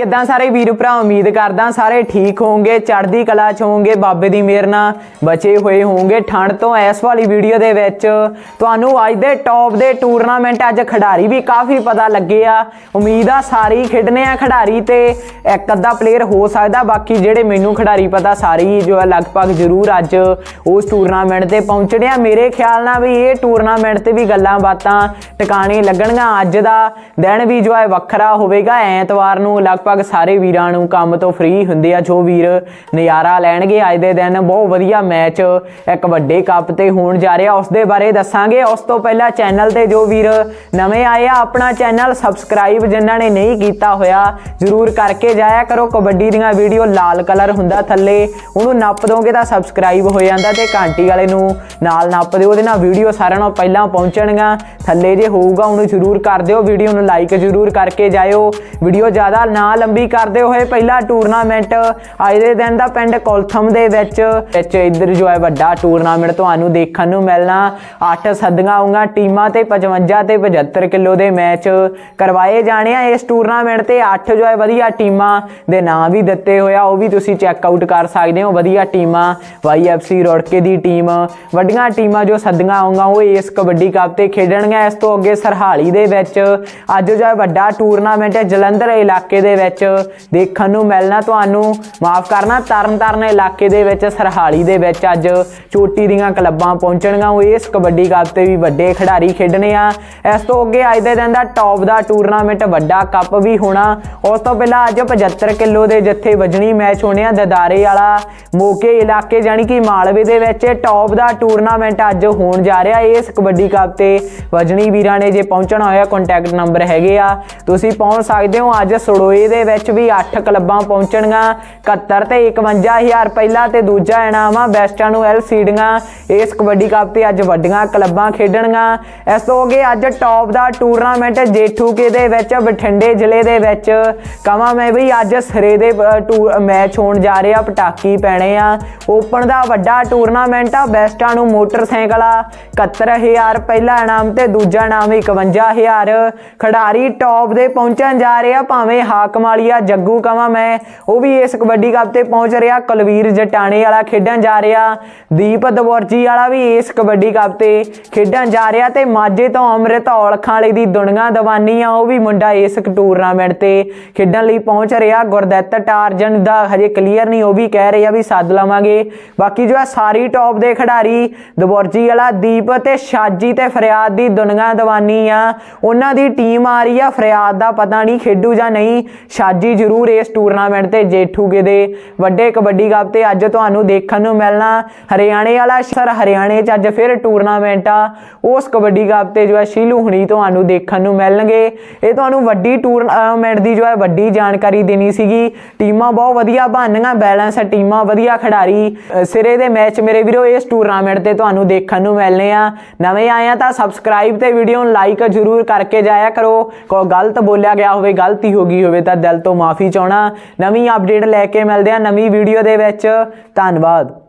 ਕਿੱਦਾਂ ਸਾਰੇ ਵੀਰ ਭਰਾ ਉਮੀਦ ਕਰਦਾ ਸਾਰੇ ਠੀਕ ਹੋਵੋਗੇ, ਚੜ੍ਹਦੀ ਕਲਾ ਚ ਹੋਵੋਗੇ, ਬਾਬੇ ਦੀ ਮਿਹਰ ਨਾਲ ਬਚੇ ਹੋਏ ਹੋਵੋਗੇ। ਠੰਡ ਤੋਂ ਇਸ ਵਾਲੀ ਵੀਡੀਓ ਦੇ ਵਿੱਚ ਤੁਹਾਨੂੰ ਅੱਜ ਦੇ ਟੌਪ ਦੇ ਟੂਰਨਾਮੈਂਟ ਅੱਜ ਖਿਡਾਰੀ ਵੀ ਕਾਫੀ ਪਤਾ ਲੱਗੇ ਆ। ਉਮੀਦ ਆ ਸਾਰੇ ਹੀ ਖੇਡਣੇ ਆ ਖਿਡਾਰੀ ਤੇ ਇੱਕ ਅੱਧਾ ਪਲੇਅਰ ਹੋ ਸਕਦਾ, ਬਾਕੀ ਜਿਹੜੇ ਮੈਨੂੰ ਖਿਡਾਰੀ ਪਤਾ ਸਾਰੇ ਹੀ ਜੋ ਹੈ ਲਗਭਗ ਜ਼ਰੂਰ ਅੱਜ ਉਸ ਟੂਰਨਾਮੈਂਟ ਤੇ ਪਹੁੰਚਣੇ ਆ। ਮੇਰੇ ਖਿਆਲ ਨਾਲ ਵੀ ਇਹ ਟੂਰਨਾਮੈਂਟ ਤੇ ਵੀ ਗੱਲਾਂ ਬਾਤਾਂ ਟਿਕਾਣੇ ਲੱਗਣਗੀਆਂ। ਅੱਜ ਦਾ ਦਿਨ ਵੀ ਜੋ ਹੈ ਵੱਖਰਾ ਹੋਵੇਗਾ। ਐਤਵਾਰ ਨੂੰ ਲਗਭਗ ਸਾਰੇ ਵੀਰਾਂ ਨੂੰ ਕੰਮ ਤੋਂ ਫ੍ਰੀ ਹੁੰਦੇ ਆ। ਜੋ ਵੀਰ ਨਜ਼ਾਰਾ ਲੈਣਗੇ ਅੱਜ ਦੇ ਦਿਨ, ਬਹੁਤ ਵਧੀਆ ਮੈਚ ਇੱਕ ਵੱਡੇ ਕੱਪ ਤੇ ਹੋਣ ਜਾ ਰਿਹਾ। ਉਸ ਦੇ ਬਾਰੇ ਦੱਸਾਂਗੇ। ਉਸ ਤੋਂ ਪਹਿਲਾਂ ਚੈਨਲ ਤੇ ਜੋ ਵੀਰ ਨਵੇਂ ਆਏ ਆ, ਆਪਣਾ ਚੈਨਲ ਸਬਸਕ੍ਰਾਈਬ ਜਿਨ੍ਹਾਂ ਨੇ ਨਹੀਂ ਕੀਤਾ ਹੋਇਆ, ਜਰੂਰ ਕਰਕੇ ਜਾਇਆ ਕਰੋ। ਕਬੱਡੀ ਦੀਆਂ ਵੀਡੀਓ ਲਾਲ ਕਲਰ ਹੁੰਦਾ ਥੱਲੇ, ਉਹਨੂੰ ਨੱਪ ਦੋਗੇ ਤਾਂ ਸਬਸਕ੍ਰਾਈਬ ਹੋ ਜਾਂਦਾ ਤੇ ਘੰਟੀ ਵਾਲੇ ਨੂੰ ਨਾਲ ਨੱਪ ਦਿਓ। ਉਹਦੇ ਨਾਲ ਵੀਡੀਓ ਸਾਰਿਆਂ ਨਾਲੋਂ ਪਹਿਲਾਂ ਪਹੁੰਚਣਗੀਆਂ। ਥੱਲੇ ਜੇ ਹੋਊਗਾ, ਉਹਨੂੰ ਜਰੂਰ ਕਰ ਦਿਓ। ਵੀਡੀਓ ਨੂੰ ਲਾਈਕ ਜਰੂਰ ਕਰਕੇ ਜਾਇਓ। ਵੀਡੀਓ ਜ਼ਿਆਦਾ ਨਾ ਲੰਬੀ ਕਰਦੇ ਹੋਏ ਪਹਿਲਾ ਟੂਰਨਾਮੈਂਟ ਅੱਜ ਦੇ ਦਿਨ ਦਾ ਪਿੰਡ ਕੋਲਥਮ ਦੇ ਵਿੱਚ। ਵਿੱਚ ਇੱਧਰ ਜੋ ਹੈ ਵੱਡਾ ਟੂਰਨਾਮੈਂਟ ਤੁਹਾਨੂੰ ਦੇਖਣ ਨੂੰ ਮਿਲਣਾ। 8 ਸੱਦੀਆਂ ਆਉਂਗਾ ਟੀਮਾਂ ਤੇ 55 ਤੇ 75 ਕਿਲੋ ਦੇ ਮੈਚ ਕਰਵਾਏ ਜਾਣੇ ਆ। ਇਸ ਟੂਰਨਾਮੈਂਟ ਤੇ 8 ਜੋ ਹੈ ਵਧੀਆ ਟੀਮਾਂ ਦੇ ਨਾਂ ਵੀ ਦਿੱਤੇ ਹੋਇਆ ਉਹ ਵੀ ਤੁਸੀਂ ਚੈੱਕ ਆਊਟ ਕਰ ਸਕਦੇ ਹੋ। ਵਧੀਆ ਟੀਮਾਂ YFC ਰੋੜਕੇ ਦੀ ਟੀਮ, ਵੱਡੀਆਂ ਟੀਮਾਂ ਜੋ ਸੱਦੀਆਂ ਆਉਂਗਾ ਉਹ ਇਸ ਕਬੱਡੀ ਕੱਪ ਤੇ ਖੇਡਣਗੀਆਂ। ਇਸ ਤੋਂ ਅੱਗੇ ਸਰਹਾਲੀ ਦੇ ਵਿੱਚ ਅੱਜ ਜੋ ਹੈ ਵੱਡਾ ਟੂਰਨਾਮੈਂਟ ਹੈ ਜਲੰਧਰ ਇਲਾਕੇ ਦੇ ਵਿੱਚ ਦੇਖਣ ਨੂੰ ਮਿਲਣਾ, ਤੁਹਾਨੂੰ ਮਾਫ ਕਰਨਾ, ਤਰਨਤਾਰਨ ਇਲਾਕੇ ਦੇ ਵਿੱਚ, ਸਰਹਾਲੀ ਦੇ ਵਿੱਚ ਅੱਜ ਚੋਟੀ ਦੀਆਂ ਕਲੱਬਾਂ ਪਹੁੰਚਣਗੀਆਂ। ਉਹ ਇਸ ਕਬੱਡੀ ਕੱਪ ਤੇ ਵੀ ਵੱਡੇ ਖਿਡਾਰੀ ਖੇਡਣੇ ਆ। ਇਸ ਤੋਂ ਅੱਗੇ ਅੱਜ ਦੇ ਦਿਨ ਦਾ ਟੌਪ ਦਾ ਟੂਰਨਾਮੈਂਟ ਵੱਡਾ ਕੱਪ ਵੀ ਹੋਣਾ। ਉਸ ਤੋਂ ਪਹਿਲਾਂ ਅੱਜ 75 ਕਿਲੋ ਦੇ ਜੱਥੇ ਵਜਣੀ ਮੈਚ ਹੋਣੇ ਆ ਦਦਾਰੇ ਵਾਲਾ ਮੋਕੇ ਇਲਾਕੇ ਜਾਨੀ ਕਿ ਮਾਲਵੇ ਦੇ ਵਿੱਚ ਟੌਪ ਦਾ ਟੂਰਨਾਮੈਂਟ ਅੱਜ ਹੋਣ ਜਾ ਰਿਹਾ। ਇਸ ਕਬੱਡੀ ਕੱਪ ਤੇ ਵਜਣੀ ਵੀਰਾਂ ਨੇ ਜੇ ਪਹੁੰਚਣਾ ਹੋਇਆ ਕੰਟੈਕਟ ਨੰਬਰ ਹੈਗੇ ਆ। ਤੁਸੀਂ ਪਹੁੰਚ ਸਕਦੇ ਹੋ ਅੱਜ ਸੜੋਏ ਦੇ ਵਿੱਚ ਵੀ 8 ਕਲੱਬਾਂ ਪਹੁੰਚਣਗੀਆਂ। 71 ਤੇ 51000 ਪਹਿਲਾ ਤੇ ਦੂਜਾ ਇਨਾਮ ਆ ਬੈਸਟਾਂ ਨੂੰ ਐਲ ਸੀਡੀਆਂ। ਇਸ ਕਬੱਡੀ ਕੱਪ ਤੇ ਅੱਜ ਵੱਡੀਆਂ ਕਲੱਬਾਂ ਖੇਡਣਗੀਆਂ। ਇਸ ਤੋਂ ਅੱਗੇ ਅੱਜ ਟੌਪ ਦਾ ਟੂਰਨਾਮੈਂਟ ਜੇਠੂਕੇ ਦੇ ਵਿੱਚ ਬਠਿੰਡੇ ਜ਼ਿਲ੍ਹੇ ਦੇ ਵਿੱਚ। ਕਵਾਂ ਮੈਂ ਵੀ ਅੱਜ ਸਿਰੇ ਦੇ ਅ, ਮੈਚ ਹੋਣ ਜਾ ਰਿਹਾ ਪਟਾਕੀ ਪੈਣੇ ਆ। ਓਪਨ ਦਾ ਵੱਡਾ ਟੂਰਨਾਮੈਂਟ ਆ ਬੈਸਟਾਂ ਨੂੰ ਮੋਟਰਸਾਈਕਲ ਆ। 71000 ਪਹਿਲਾ ਇਨਾਮ ਤੇ ਦੂਜਾ ਇਨਾਮ 51000 ਖਿਡਾਰੀ ਟੌਪ ਦੇ ਪਹੁੰਚਣ ਜਾ ਰਹੇ ਆ ਭਾਵੇਂ ਹਾਕ ਵਾਲੀਆ ਜੱਗੂ ਕਵਾਂ ਮੈਂ। ਉਹ ਵੀ ਇਸ ਕਬੱਡੀ ਕੱਪ ਤੇ ਪਹੁੰਚ ਰਿਹਾ। ਕੁਲਵੀਰ ਜਟਾਣੇ ਵਾਲਾ ਖੇਡਣ ਜਾ ਰਿਹਾ। ਦੀਪ ਦਵਰਜੀ ਵਾਲਾ ਵੀ ਇਸ ਕਬੱਡੀ ਕੱਪ ਤੇ ਖੇਡਣ ਜਾ ਰਿਹਾ ਤੇ ਮਾਝੇ ਤੋਂ ਅੰਮ੍ਰਿਤ ਔਲਖਾਂ ਵਾਲੀ ਦੀ ਦੁਨੀਆ ਦਵਾਨੀ ਆ। ਉਹ ਵੀ ਮੁੰਡਾ ਇਸ ਟੂਰਨਾਮੈਂਟ ਤੇ ਖੇਡਣ ਲਈ ਪਹੁੰਚ ਰਿਹਾ। ਗੁਰਦੱਤ ਟਾਰਜਨ ਦਾ ਹਜੇ ਕਲੀਅਰ ਨਹੀਂ, ਉਹ ਵੀ ਕਹਿ ਰਹੇ ਆ ਵੀ ਸੱਦ ਲਵਾਂਗੇ। ਬਾਕੀ ਜੋ ਆ ਸਾਰੀ ਟੌਪ ਦੇ ਖਿਡਾਰੀ, ਦਵਰਜੀ ਵਾਲਾ, ਦੀਪ ਤੇ ਸ਼ਾਜੀ ਤੇ ਫਰਿਆਦ ਦੀ ਦੁਨੀਆ ਦਵਾਨੀ ਆ। ਉਹਨਾਂ ਦੀ ਟੀਮ ਆ ਰਹੀ ਆ। ਫਰਿਆਦ ਦਾ ਪਤਾ ਨਹੀਂ ਖੇਡੂ ਜਾਂ ਨਹੀਂ। ਸ਼ਾਜੀ ਜ਼ਰੂਰ ਇਸ ਟੂਰਨਾਮੈਂਟ ਤੇ ਜੇਠੂਗੇ ਦੇ ਵੱਡੇ ਕਬੱਡੀ ਕੱਪ ਤੇ ਅੱਜ ਤੁਹਾਨੂੰ ਦੇਖਣ ਨੂੰ ਮਿਲਣਾ। ਹਰਿਆਣੇ ਵਾਲਾ ਸਰ ਹਰਿਆਣੇ 'ਚ ਅੱਜ ਫਿਰ ਟੂਰਨਾਮੈਂਟ ਆ। ਉਸ ਕਬੱਡੀ ਕੱਪ ਤੇ ਜੋ ਹੈ ਸ਼ੀਲੂ ਹੁਣੀ ਤੁਹਾਨੂੰ ਦੇਖਣ ਨੂੰ ਮਿਲਣਗੇ। ਇਹ ਤੁਹਾਨੂੰ ਵੱਡੀ ਟੂਰਨਾਮੈਂਟ ਦੀ ਜੋ ਹੈ ਵੱਡੀ ਜਾਣਕਾਰੀ ਦੇਣੀ ਸੀਗੀ। ਟੀਮਾਂ ਬਹੁਤ ਵਧੀਆ ਬਣਨੀਆਂ ਬੈਲੈਂਸ ਟੀਮਾਂ ਵਧੀਆ ਖਿਡਾਰੀ। ਸਿਰੇ ਦੇ ਮੈਚ ਮੇਰੇ ਵੀਰੋ, ਇਸ ਟੂਰਨਾਮੈਂਟ ਤੇ ਤੁਹਾਨੂੰ ਦੇਖਣ ਨੂੰ ਮਿਲਨੇ ਆ। ਨਵੇਂ ਆਏ ਆ ਤਾਂ ਸਬਸਕ੍ਰਾਈਬ ਤੇ ਵੀਡੀਓ ਨੂੰ ਲਾਈਕ ਜ਼ਰੂਰ ਕਰਕੇ ਜਾਇਆ ਕਰੋ। ਕੋਈ ਗਲਤ ਬੋਲਿਆ ਗਿਆ ਹੋਵੇ, ਗਲਤੀ ਹੋ ਗਈ ਹੋਵੇ ਤਾਂ ਦਿਲ ਤੋਂ ਮਾਫੀ ਚਾਹਣਾ। ਨਵੀਂ ਅਪਡੇਟ ਲੈ ਕੇ ਮਿਲਦੇ ਆ ਨਵੀਂ ਵੀਡੀਓ ਦੇ ਵਿੱਚ। ਧੰਨਵਾਦ।